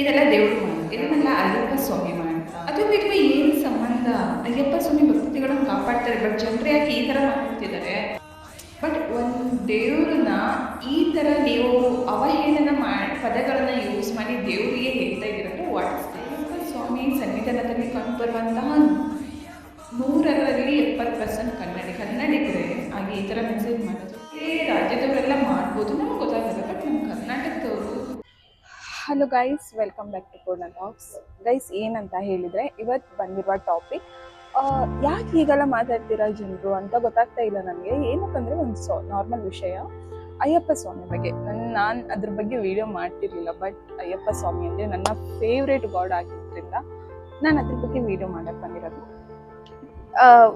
ಇದೆಲ್ಲ ದೇವರು ಇದನ್ನೆಲ್ಲ ಅಯ್ಯಪ್ಪ ಸ್ವಾಮಿ ಮಾಡ್ತಾರೆ ಅದು ಬಿಟ್ಟು ಏನು ಸಂಬಂಧ? ಅಯ್ಯಪ್ಪ ಸ್ವಾಮಿ ಭಕ್ತಿಗಳನ್ನು ಕಾಪಾಡ್ತಾರೆ. ಬಟ್ ಜನರು ಯಾಕೆ ಈ ಥರ ಮಾಡ್ತಿದ್ದಾರೆ ಬಟ್ ಒಂದು ದೇವ್ರನ್ನ ಈ ಥರ ನೀವು ಅವಹೇಳನ ಮಾಡಿ, ಪದಗಳನ್ನು ಯೂಸ್ ಮಾಡಿ ದೇವರಿಗೆ ಹೇಳ್ತಾ ಇದ್ದೀರಂದ್ರೆ ವಾಟ್ ಅಯ್ಯಪ್ಪ ಸ್ವಾಮಿ ಸನ್ನಿಧಾನದಲ್ಲಿ ಕಂಡುಬರುವಂತಹ ನೂರರಲ್ಲಿ ಎಪ್ಪತ್ತು ಪರ್ಸೆಂಟ್ ಕನ್ನಡಿ. ಕನ್ನಡಿಗರೇ ಹಾಗೆ ಈ ಥರ ಮೆಸೇಜ್ ಮಾಡೋದು ಏ ರಾಜ್ಯದವರೆಲ್ಲ ಮಾಡ್ಬೋದು. ನಮ್ಗೆ hello guys welcome back to Poorna talks guys ಏನಂತ ಹೇಳಿದರೆ ಇವತ್ತು ಬಂದಿರುವ ಟಾಪಿಕ್ ಯಾಕೆ ಈಗೆಲ್ಲ ಮಾತಾಡ್ತೀರಾ ಜನರು ಅಂತ ಗೊತ್ತಾಗ್ತಾ ಇಲ್ಲ ನನಗೆ ಏನಕ್ಕಂದರೆ ಒಂದು ಸೊ ನಾರ್ಮಲ್ ವಿಷಯ. ಅಯ್ಯಪ್ಪ ಸ್ವಾಮಿ ಬಗ್ಗೆ. ನನ್ನ ನಾನು ಅದ್ರ ಬಗ್ಗೆ ವಿಡಿಯೋ ಮಾಡ್ತಿರ್ಲಿಲ್ಲ ಬಟ್ ಅಯ್ಯಪ್ಪ ಸ್ವಾಮಿ ಅಂದರೆ ನನ್ನ ಫೇವ್ರೇಟ್ ಗಾಡ್ ಆಗಿದ್ದರಿಂದ ನಾನು ಅದ್ರ ಬಗ್ಗೆ ವಿಡಿಯೋ ಮಾಡಕ್ಕೆ ಬಂದಿರೋದು.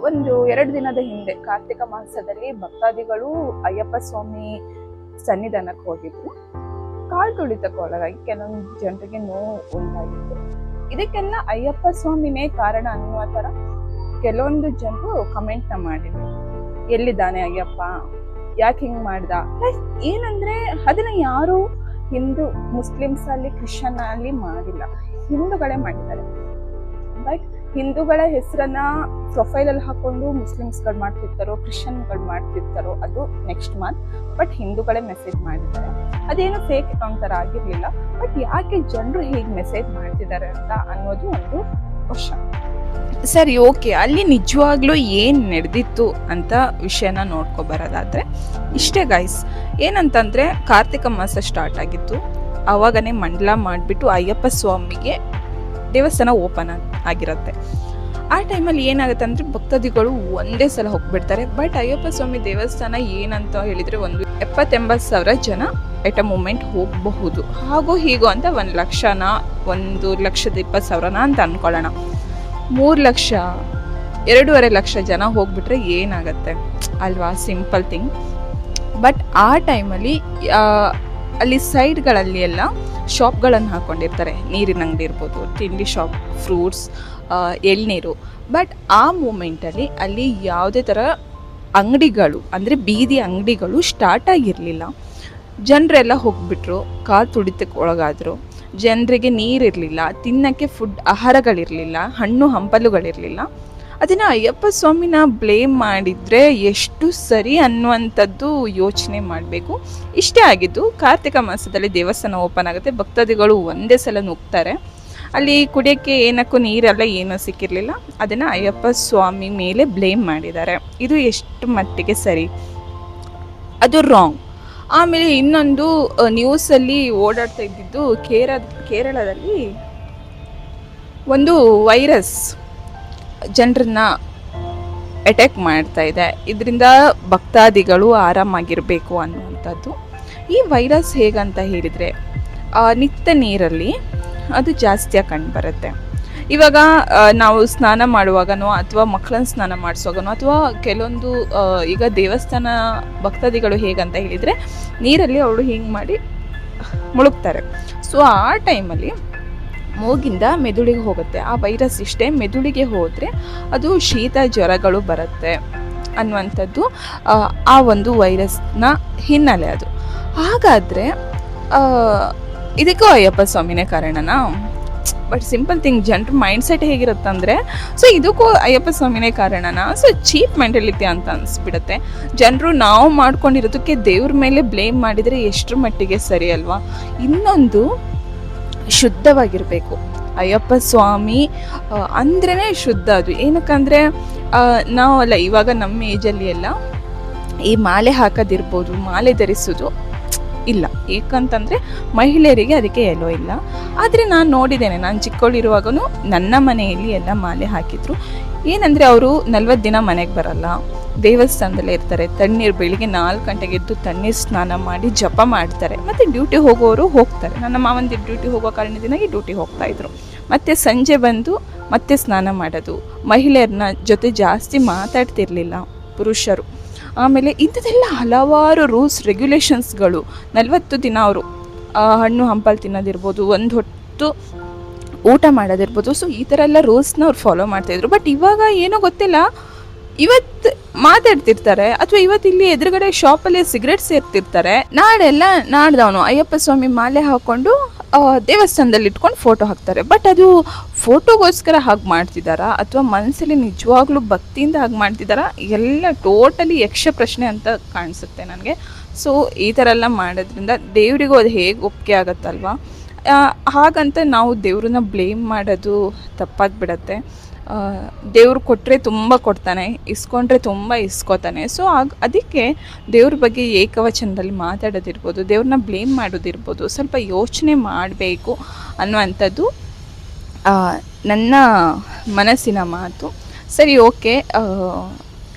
ಒಂದು ಎರಡು ದಿನದ ಹಿಂದೆ ಕಾರ್ತಿಕ ಮಾಸದಲ್ಲಿ ಭಕ್ತಾದಿಗಳು ಅಯ್ಯಪ್ಪ ಸ್ವಾಮಿ ಸನ್ನಿಧಾನಕ್ಕೆ ಹೋಗಿದ್ರು. ಕಾಲು ತುಳಿತಕ್ಕೆ ಒಳಗಾಗಿ ಕೆಲವೊಂದು ಜನರಿಗೆ ನೋವು ಉಂಟಾಗಿತ್ತು. ಇದಕ್ಕೆಲ್ಲ ಅಯ್ಯಪ್ಪ ಸ್ವಾಮಿನೇ ಕಾರಣ ಅನ್ನುವ ಥರ ಕೆಲವೊಂದು ಜನರು ಕಮೆಂಟ್ನ ಮಾಡಿದ್ರು. ಎಲ್ಲಿದ್ದಾನೆ ಅಯ್ಯಪ್ಪ? ಯಾಕೆ ಹಿಂಗೆ ಮಾಡ್ದ? ಏನಂದರೆ ಏನಂದ್ರೆ ಅದನ್ನ ಯಾರು ಹಿಂದೂ ಮುಸ್ಲಿಮ್ಸ್ ಅಲ್ಲಿ, ಕ್ರಿಶ್ಚಿಯನ್ ಅಲ್ಲಿ ಮಾಡಿಲ್ಲ. ಹಿಂದೂಗಳೇ ಮಾಡಿದ್ದಾರೆ. ಬಟ್ ಹಿಂದೂಗಳ ಹೆಸರನ್ನ ಪ್ರೊಫೈಲ್ ಅಲ್ಲಿ ಹಾಕೊಂಡು ಮುಸ್ಲಿಮ್ಸ್ಗಳು ಮಾಡ್ತಿರ್ತಾರೋ, ಕ್ರಿಶ್ಚಿಯನ್ಗಳು ಮಾಡ್ತಿರ್ತಾರೋ, ಅದು ನೆಕ್ಸ್ಟ್ ಮಂತ್ ಬಟ್ ಹಿಂದೂಗಳೇ ಮೆಸೇಜ್ ಮಾಡಿದ್ದಾರೆ. ಅದೇನು ಫೇಕ್ ಅಕೌಂಟ್ ಥರ ಆಗಿರ್ಲಿಲ್ಲ. ಬಟ್ ಯಾಕೆ ಜನರು ಹೇಗೆ ಮೆಸೇಜ್ ಮಾಡ್ತಿದ್ದಾರೆ ಅಂತ ಅನ್ನೋದು ಒಂದು ಕ್ವಶನ್ ಸರಿ ಓಕೆ ಅಲ್ಲಿ ನಿಜವಾಗ್ಲೂ ಏನು ನಡೆದಿತ್ತು ಅಂತ ವಿಷಯನ ನೋಡ್ಕೊ ಬರೋದಾದ್ರೆ ಇಷ್ಟೇ ಗೈಸ್ ಏನಂತಂದ್ರೆ, ಕಾರ್ತಿಕ ಮಾಸ ಸ್ಟಾರ್ಟ್ ಆಗಿತ್ತು. ಆವಾಗನೇ ಮಂಡಲ ಮಾಡಿಬಿಟ್ಟು ಅಯ್ಯಪ್ಪ ಸ್ವಾಮಿಗೆ ದೇವಸ್ಥಾನ ಓಪನ್ ಆಗಿರುತ್ತೆ. ಆ ಟೈಮಲ್ಲಿ ಏನಾಗುತ್ತೆ ಅಂದರೆ ಭಕ್ತಾದಿಗಳು ಒಂದೇ ಸಲ ಹೋಗ್ಬಿಡ್ತಾರೆ. ಬಟ್ ಅಯ್ಯಪ್ಪ ಸ್ವಾಮಿ ದೇವಸ್ಥಾನ ಏನಂತ ಹೇಳಿದರೆ ಒಂದು ಎಪ್ಪತ್ತೆಂಬತ್ತು ಸಾವಿರ ಜನ ಎಟ್ ಅ ಮೂಮೆಂಟ್ ಹೋಗಬಹುದು. ಹಾಗೂ ಹೀಗೋ ಅಂತ ಒಂದು ಲಕ್ಷನ, ಒಂದು ಲಕ್ಷದ ಇಪ್ಪತ್ತು ಸಾವಿರನ ಅಂತ ಅಂದ್ಕೊಳ್ಳೋಣ ಮೂರು ಲಕ್ಷ, ಎರಡೂವರೆ ಲಕ್ಷ ಜನ ಹೋಗ್ಬಿಟ್ರೆ ಏನಾಗುತ್ತೆ? ಅಲ್ವಾ? ಸಿಂಪಲ್ ಥಿಂಗ್ ಬಟ್ ಆ ಟೈಮಲ್ಲಿ ಅಲ್ಲಿ ಸೈಡ್ಗಳಲ್ಲಿ ಎಲ್ಲ ಶಾಪ್ಗಳನ್ನು ಹಾಕ್ಕೊಂಡಿರ್ತಾರೆ ನೀರಿನ ಅಂಗಡಿ ಇರ್ಬೋದು, ತಿಂಡಿ ಶಾಪ್, ಫ್ರೂಟ್ಸ್ ಎಳ್ನೀರು. ಬಟ್ ಆ ಮೂಮೆಂಟಲ್ಲಿ ಅಲ್ಲಿ ಯಾವುದೇ ಥರ ಅಂಗಡಿಗಳು, ಅಂದರೆ ಬೀದಿ ಅಂಗಡಿಗಳು ಸ್ಟಾರ್ಟ್ ಆಗಿರಲಿಲ್ಲ. ಜನರೆಲ್ಲ ಹೋಗ್ಬಿಟ್ರು, ಕಾಲು ತುಡಿತಕ್ಕೆ ಒಳಗಾದರು. ಜನರಿಗೆ ನೀರಿರಲಿಲ್ಲ, ತಿನ್ನಕ್ಕೆ ಫುಡ್, ಆಹಾರಗಳಿರಲಿಲ್ಲ, ಹಣ್ಣು ಹಂಪಲುಗಳಿರಲಿಲ್ಲ. ಅದನ್ನು ಅಯ್ಯಪ್ಪ ಸ್ವಾಮಿನ ಬ್ಲೇಮ್ ಮಾಡಿದರೆ ಎಷ್ಟು ಸರಿ ಅನ್ನುವಂಥದ್ದು ಯೋಚನೆ ಮಾಡಬೇಕು. ಇಷ್ಟೇ ಆಗಿದ್ದು, ಕಾರ್ತಿಕ ಮಾಸದಲ್ಲಿ ದೇವಸ್ಥಾನ ಓಪನ್ ಆಗುತ್ತೆ. ಭಕ್ತಾದಿಗಳು ಒಂದೇ ಸಲ ನುಗ್ತಾರೆ. ಅಲ್ಲಿ ಕುಡಿಯೋಕ್ಕೆ ಏನಕ್ಕೂ ನೀರೆಲ್ಲ ಏನೂ ಸಿಕ್ಕಿರಲಿಲ್ಲ. ಅದನ್ನು ಅಯ್ಯಪ್ಪ ಸ್ವಾಮಿ ಮೇಲೆ ಬ್ಲೇಮ್ ಮಾಡಿದ್ದಾರೆ. ಇದು ಎಷ್ಟು ಮಟ್ಟಿಗೆ ಸರಿ? ಅದು ರಾಂಗ್ ಆಮೇಲೆ ಇನ್ನೊಂದು ನ್ಯೂಸಲ್ಲಿ ಓಡಾಡ್ತಾ ಇದ್ದಿದ್ದು ಕೇರ ಕೇರಳದಲ್ಲಿ ಒಂದು ವೈರಸ್ ಜನರನ್ನ ಅಟ್ಯಾಕ್ ಮಾಡ್ತಾ ಇದೆ. ಇದರಿಂದ ಭಕ್ತಾದಿಗಳು ಆರಾಮಾಗಿರಬೇಕು ಅನ್ನುವಂಥದ್ದು. ಈ ವೈರಸ್ ಹೇಗಂತ ಹೇಳಿದರೆ ನಿತ್ಯ ನೀರಲ್ಲಿ ಅದು ಜಾಸ್ತಿಯಾಗಿ ಕಂಡುಬರುತ್ತೆ ಇವಾಗ ನಾವು ಸ್ನಾನ ಮಾಡುವಾಗನೋ ಅಥವಾ ಮಕ್ಕಳನ್ನ ಸ್ನಾನ ಮಾಡಿಸುವಾಗನೋ ಅಥವಾ ಕೆಲವೊಂದು ಈಗ ದೇವಸ್ಥಾನ ಭಕ್ತಾದಿಗಳು ಹೇಗಂತ ಹೇಳಿದರೆ, ನೀರಲ್ಲಿ ಅವಳು ಹಿಂಗೆ ಮಾಡಿ ಮುಳುಗ್ತಾರೆ. ಸೊ ಆ ಟೈಮಲ್ಲಿ ಮೂಗಿಂದ ಮೆದುಳಿಗೆ ಹೋಗುತ್ತೆ. ಆ ವೈರಸ್ ಇಷ್ಟೇ ಮೆದುಳಿಗೆ ಹೋದರೆ ಅದು ಶೀತ ಜ್ವರಗಳು ಬರುತ್ತೆ ಅನ್ನುವಂಥದ್ದು ಆ, ಒಂದು ವೈರಸ್ನ ಹಿನ್ನೆಲೆ ಅದು. ಹಾಗಾದರೆ ಇದಕ್ಕೂ ಅಯ್ಯಪ್ಪ ಸ್ವಾಮಿನೇ ಕಾರಣನಾ? ಬಟ್ ಸಿಂಪಲ್ ಥಿಂಗ್ ಜನರ ಮೈಂಡ್ಸೆಟ್ ಹೇಗಿರುತ್ತಂದರೆ ಸೊ ಇದಕ್ಕೂ ಅಯ್ಯಪ್ಪ ಸ್ವಾಮಿನೇ ಕಾರಣನಾ? ಸೊ ಚೀಪ್ ಮೆಂಟಲಿಟಿ ಅಂತ ಅನಿಸ್ಬಿಡುತ್ತೆ. ಜನರು ನಾವು ಮಾಡ್ಕೊಂಡಿರೋದಕ್ಕೆ ದೇವ್ರ ಮೇಲೆ ಬ್ಲೇಮ್ ಮಾಡಿದರೆ ಎಷ್ಟರ ಮಟ್ಟಿಗೆ ಸರಿ ಅಲ್ವಾ? ಇನ್ನೊಂದು ಶುದ್ಧವಾಗಿರಬೇಕು. ಅಯ್ಯಪ್ಪ ಸ್ವಾಮಿ ಅಂದ್ರೇ ಶುದ್ಧ ಅದು. ಏನಕ್ಕಂದರೆ ನಾವಲ್ಲ, ಇವಾಗ ನಮ್ಮ ಏಜಲ್ಲಿ ಎಲ್ಲ ಈ ಮಾಲೆ ಹಾಕೋದಿರ್ಬೋದು, ಮಾಲೆ ಧರಿಸೋದು ಇಲ್ಲ. ಏಕಂತಂದರೆ ಮಹಿಳೆಯರಿಗೆ ಅದಕ್ಕೆ ಎಲ್ಲೋ ಇಲ್ಲ. ಆದರೆ ನಾನು ನೋಡಿದ್ದೇನೆ, ನಾನು ಚಿಕ್ಕವಳಿರುವಾಗೂ ನನ್ನ ಮನೆಯಲ್ಲಿ ಎಲ್ಲ ಮಾಲೆ ಹಾಕಿದ್ರು. ಏನಂದರೆ ಅವರು ನಲ್ವತ್ತು ದಿನ ಮನೆಗೆ ಬರಲ್ಲ. ದೇವಸ್ಥಾನದಲ್ಲೇ ಇರ್ತಾರೆ. ತಣ್ಣೀರು ಬೆಳಿಗ್ಗೆ ನಾಲ್ಕು ಗಂಟೆಗೆ ಎದ್ದು ತಣ್ಣೀರು ಸ್ನಾನ ಮಾಡಿ ಜಪ ಮಾಡ್ತಾರೆ. ಮತ್ತು ಡ್ಯೂಟಿ ಹೋಗೋರು ಹೋಗ್ತಾರೆ. ನನ್ನ ಮಾವಂದಿರು ಡ್ಯೂಟಿ ಹೋಗೋ ಕಾರಣದಿಂದಾಗಿ ಡ್ಯೂಟಿ ಹೋಗ್ತಾಯಿದ್ರು ಮತ್ತು ಸಂಜೆ ಬಂದು ಮತ್ತೆ ಸ್ನಾನ ಮಾಡೋದು. ಮಹಿಳೆಯರನ್ನ ಜೊತೆ ಜಾಸ್ತಿ ಮಾತಾಡ್ತಿರ್ಲಿಲ್ಲ. ಪುರುಷರು. ಆಮೇಲೆ ಇಂಥದ್ದೆಲ್ಲ ಹಲವಾರು ರೂಲ್ಸ್, ರೆಗ್ಯುಲೇಷನ್ಸ್ಗಳು. ನಲವತ್ತು ದಿನ ಅವರು ಹಣ್ಣು ಹಂಪಲು ತಿನ್ನೋದಿರ್ಬೋದು, ಒಂದು ಹೊತ್ತು ಊಟ ಮಾಡೋದಿರ್ಬೋದು. ಸೊ ಈ ಥರ ಎಲ್ಲ ರೂಲ್ಸ್ನ ಅವ್ರು ಫಾಲೋ ಮಾಡ್ತಾಯಿದ್ರು ಬಟ್ ಇವಾಗ ಏನೋ ಗೊತ್ತಿಲ್ಲ, ಇವತ್ತು ಮಾತಾಡ್ತಿರ್ತಾರೆ ಅಥವಾ ಇವತ್ತು ಇಲ್ಲಿ ಎದುರುಗಡೆ ಶಾಪಲ್ಲಿ ಸಿಗರೆಟ್ ಸೇರ್ತಿರ್ತಾರೆ. ನಾಡೆಲ್ಲ ನಾಡ್ದವನು, ಅಯ್ಯಪ್ಪ ಸ್ವಾಮಿ ಮಾಲೆ ಹಾಕೊಂಡು ದೇವಸ್ಥಾನದಲ್ಲಿ ಇಟ್ಕೊಂಡು ಫೋಟೋ ಹಾಕ್ತಾರೆ. ಬಟ್ ಅದು ಫೋಟೋಗೋಸ್ಕರ ಹಾಗೆ ಮಾಡ್ತಿದ್ದಾರಾ? ಅಥವಾ ಮನಸ್ಸಲ್ಲಿ ನಿಜವಾಗ್ಲೂ ಭಕ್ತಿಯಿಂದ ಹಾಗೆ ಮಾಡ್ತಿದ್ದಾರಾ? ಎಲ್ಲ ಟೋಟಲಿ ಯಕ್ಷ ಪ್ರಶ್ನೆ ಅಂತ ಕಾಣಿಸುತ್ತೆ ನನಗೆ. ಸೊ ಈ ಥರ ಎಲ್ಲ ಮಾಡೋದ್ರಿಂದ ದೇವರಿಗೂ ಅದು ಹೇಗೆ ಒಪ್ಪಿಗೆ ಆಗುತ್ತಲ್ವಾ? ಹಾಗಂತ ನಾವು ದೇವ್ರನ್ನ ಬ್ಲೇಮ್ ಮಾಡೋದು ತಪ್ಪಾಗಿಬಿಡತ್ತೆ ದೇವ್ರು ಕೊಟ್ಟರೆ ತುಂಬ ಕೊಡ್ತಾನೆ, ಇಸ್ಕೊಂಡ್ರೆ ತುಂಬ ಇಸ್ಕೋತಾನೆ. ಸೊ ಆಗ, ಅದಕ್ಕೆ ದೇವ್ರ ಬಗ್ಗೆ ಏಕವಚನದಲ್ಲಿ ಮಾತಾಡೋದಿರ್ಬೋದು, ದೇವ್ರನ್ನ ಬ್ಲೇಮ್ ಮಾಡೋದಿರ್ಬೋದು, ಸ್ವಲ್ಪ ಯೋಚನೆ ಮಾಡಬೇಕು ಅನ್ನುವಂಥದ್ದು ನನ್ನ ಮನಸ್ಸಿನ ಮಾತು. ಸರಿ, ಓಕೆ.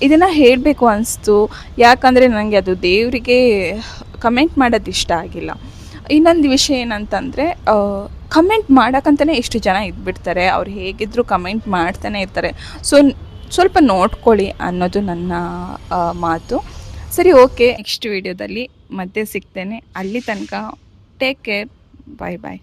ಇದನ್ನು ಹೇಳಬೇಕು ಅನಿಸ್ತು. ಯಾಕಂದರೆ ನನಗೆ ಅದು ದೇವರಿಗೆ ಕಮೆಂಟ್ ಮಾಡೋದು ಇಷ್ಟ ಆಗಿಲ್ಲ. ಇನ್ನೊಂದು ವಿಷಯ ಏನಂತಂದರೆ ಕಮೆಂಟ್ ಮಾಡೋಕ್ಕಂತಲೇ ಎಷ್ಟು ಜನ ಇದ್ಬಿಡ್ತಾರೆ. ಅವ್ರು ಹೇಗಿದ್ದರೂ ಕಮೆಂಟ್ ಮಾಡ್ತಾನೆ ಇರ್ತಾರೆ. ಸೊ ಸ್ವಲ್ಪ ನೋಡ್ಕೊಳ್ಳಿ ಅನ್ನೋದು ನನ್ನ ಮಾತು. ಸರಿ ಓಕೆ ನೆಕ್ಸ್ಟ್ ವಿಡಿಯೋದಲ್ಲಿ ಮತ್ತೆ ಸಿಗ್ತೇನೆ. ಅಲ್ಲಿ ತನಕ ಟೇಕ್ ಕೇರ್ ಬಾಯ್ ಬಾಯ್